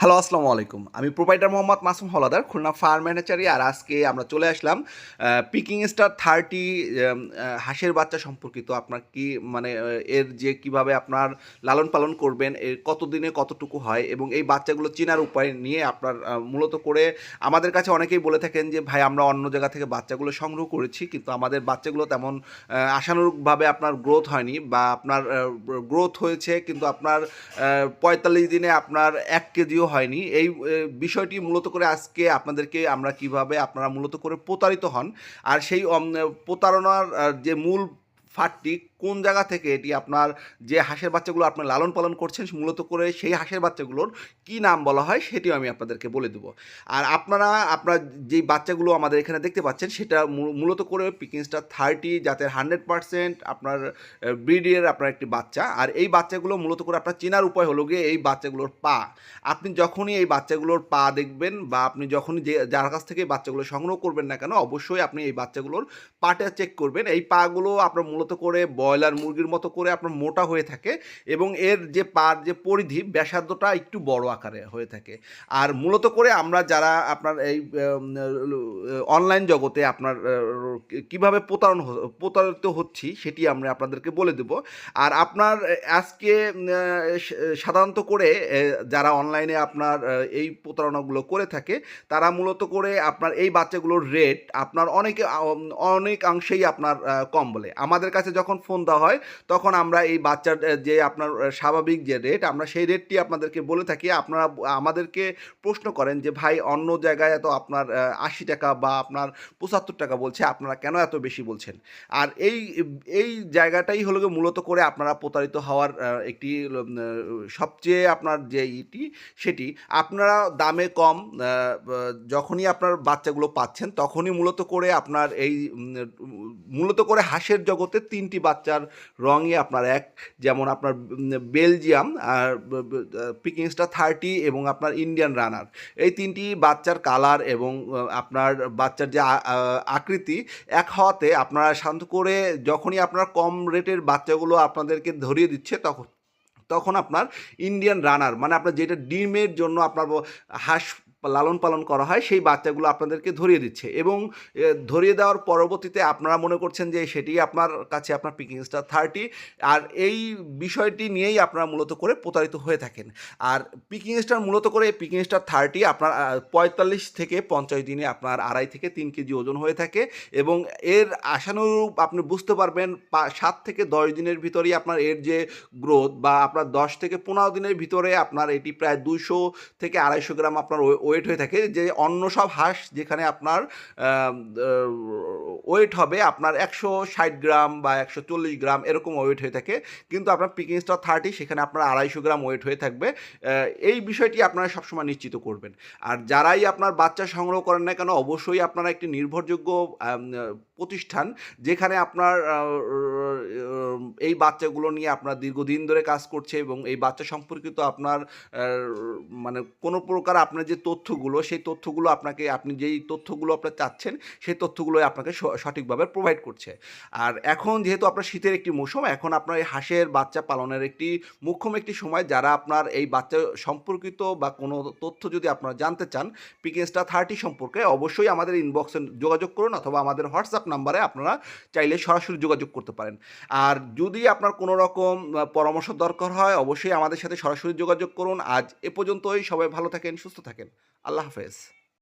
Hello, আসসালামু আলাইকুম। আমি প্রোভাইডার মোহাম্মদ মাসুম হলাদার খুলনা ফার্ম ম্যানেজারি আর আজকে আমরা চলে আসলাম পিকিং স্টার থার্টি হাঁসের বাচ্চা সম্পর্কিত। আপনার কি মানে এর যে কীভাবে আপনার লালন পালন করবেন, এর কতদিনে কতটুকু হয়, এবং এই বাচ্চাগুলো চেনার উপায় নিয়ে আপনার মূলত করে আমাদের কাছে অনেকেই বলে থাকেন যে, ভাই, আমরা অন্য জায়গা থেকে বাচ্চাগুলো সংগ্রহ করেছি, কিন্তু আমাদের বাচ্চাগুলো তেমন আশানুরূপভাবে আপনার গ্রোথ হয়নি, বা আপনার গ্রোথ হয়েছে, কিন্তু আপনার পঁয়তাল্লিশ দিনে আপনার এক কেজিও হয়নি। এই বিষয়টি মূলত করে আজকে আপনাদেরকে আমরা কীভাবে আপনারা মূলত করে প্রতারিত হন। আর সেই প্রতারণার যে মূল ফাটটি কোন জায়গা থেকে এটি আপনার যে হাঁসের বাচ্চাগুলো আপনার লালন পালন করছেন, মূলত করে সেই হাঁসের বাচ্চাগুলোর কি নাম বলা হয় সেটিও আমি আপনাদেরকে বলে দেবো। আর আপনারা, আপনার যেই বাচ্চাগুলো আমাদের এখানে দেখতে পাচ্ছেন, সেটা মূলত করে পিকিং স্টার থার্টি যাতে হান্ড্রেড পার্সেন্ট আপনার ব্রিডের আপনার একটি বাচ্চা। আর এই বাচ্চাগুলো মূলত করে আপনার চেনার উপায় হলো গিয়ে এই বাচ্চাগুলোর পা। আপনি যখনই এই বাচ্চাগুলোর পা দেখবেন বা আপনি যখনই যে, যার কাছ থেকে বাচ্চাগুলো সংগ্রহ করবেন না কেন, অবশ্যই আপনি এই বাচ্চাগুলোর পাটা চেক করবেন। এই পাগুলো আপনার মূলত করে ব্রয়লার মুরগির মতো করে আপনার মোটা হয়ে থাকে এবং এর যে পার, যে পরিধি ব্যাসার্ধটা একটু বড় আকারে হয়ে থাকে। আর মূলত করে আমরা যারা আপনার এই অনলাইন জগতে আপনার কীভাবে প্রতারণ প্রতারিত হচ্ছি সেটি আমরা আপনাদেরকে বলে দেব। আর আপনার আজকে সাধারণত করে যারা অনলাইনে আপনার এই প্রতারণাগুলো করে থাকে, তারা মূলত করে আপনার এই বাচ্চাগুলোর রেট আপনার অনেকে অনেকাংশেই আপনার কম বলে। আমাদের কাছে যখন ফোন দেওয়া হয়, তখন আমরা এই বাচ্চার যে আপনার স্বাভাবিক যে রেট আমরা সেই রেটটি আপনাদেরকে বলে থাকি। আপনারা, আমাদেরকে প্রশ্ন করেন যে, ভাই, অন্য জায়গায় এত আপনার আশি টাকা বা আপনার পঁচাত্তর টাকা বলছে, আপনারা কেন এত বেশি বলছেন? আর এই এই জায়গাটাই হলো মূলত করে আপনারা প্রতারিত হওয়ার একটি সবচেয়ে আপনার যে ইটি, সেটি। আপনারা দামে কম যখনই আপনার বাচ্চাগুলো পাচ্ছেন, তখনই মূলত করে আপনার এই মূলত করে হাঁসের জগতে তিনটি বাচ্চার রঙই আপনার এক, যেমন আপনার বেলজিয়াম আর পিকিং স্টার থার্টি এবং আপনার ইন্ডিয়ান রানার এই তিনটি বাচ্চার কালার এবং আপনার বাচ্চার যে আকৃতি এক হওয়াতে আপনারা শান্ত করে যখনই আপনার কম রেটের বাচ্চাগুলো আপনাদেরকে ধরিয়ে দিচ্ছে তখন তখন আপনার ইন্ডিয়ান রানার মানে আপনার যেটা ডিমের জন্য আপনার হাঁস লালন পালন করা হয়, সেই বাচ্চাগুলো আপনাদেরকে ধরিয়ে দিচ্ছে। এবং ধরিয়ে দেওয়ার পরবর্তীতে আপনারা মনে করছেন যে সেটি আপনার কাছে আপনার পিকিং স্টার থার্টি আর এই বিষয়টি নিয়েই আপনারা মূলত করে প্রতারিত হয়ে থাকেন। আর পিকিং স্টার মূলত করে পিকিং স্টার থার্টি আপনার পঁয়তাল্লিশ থেকে পঞ্চাশ দিনে আপনার আড়াই থেকে তিন কেজি ওজন হয়ে থাকে এবং এর আশানুরূপ আপনি বুঝতে পারবেন সাত থেকে দশ দিনের ভিতরেই আপনার এর যে গ্রোথ বা আপনার দশ থেকে পনেরো দিনের ভিতরে আপনার এটি প্রায় দুশো থেকে আড়াইশো গ্রাম আপনার ওয়েট হয়ে থাকে যে অন্য সব হাঁস যেখানে আপনার ওয়েট হবে আপনার একশো ষাট গ্রাম বা একশো চল্লিশ গ্রাম এরকম ওয়েট হয়ে থাকে। কিন্তু আপনার পিকিং স্টার থার্টি সেখানে আপনার আড়াইশো গ্রাম ওয়েট হয়ে থাকবে। এই বিষয়টি আপনারা সবসময় নিশ্চিত করবেন। আর যারাই আপনার বাচ্চা সংগ্রহ করেন না কেন, অবশ্যই আপনারা একটি নির্ভরযোগ্য প্রতিষ্ঠান যেখানে আপনার এই বাচ্চাগুলো নিয়ে আপনার দীর্ঘদিন ধরে কাজ করছে এবং এই বাচ্চা সম্পর্কিত আপনার মানে কোনো প্রকার আপনার যে তথ্যগুলো, সেই তথ্যগুলো আপনাকে, আপনি যেই তথ্যগুলো আপনার চাচ্ছেন, সেই তথ্যগুলোই আপনাকে সঠিকভাবে প্রোভাইড করছে। আর এখন যেহেতু আপনার শীতের একটি মৌসুম, এখন আপনার এই হাঁসের বাচ্চা পালনের একটি মুখ্যম একটি সময়, যারা আপনার এই বাচ্চা সম্পর্কিত বা কোনো তথ্য যদি আপনারা জানতে চান পিকেন্সটা থার্টি সম্পর্কে অবশ্যই আমাদের ইনবক্সে যোগাযোগ করুন অথবা আমাদের হোয়াটসঅ্যাপ নাম্বারে আপনারা চাইলে সরাসরি যোগাযোগ করতে পারেন। আর যদি আপনার কোনো রকম পরামর্শ দরকার হয়, অবশ্যই আমাদের সাথে সরাসরি যোগাযোগ করুন। আজ এ পর্যন্তই, সবাই ভালো থাকেন, সুস্থ থাকেন। আল্লাহ হাফেজ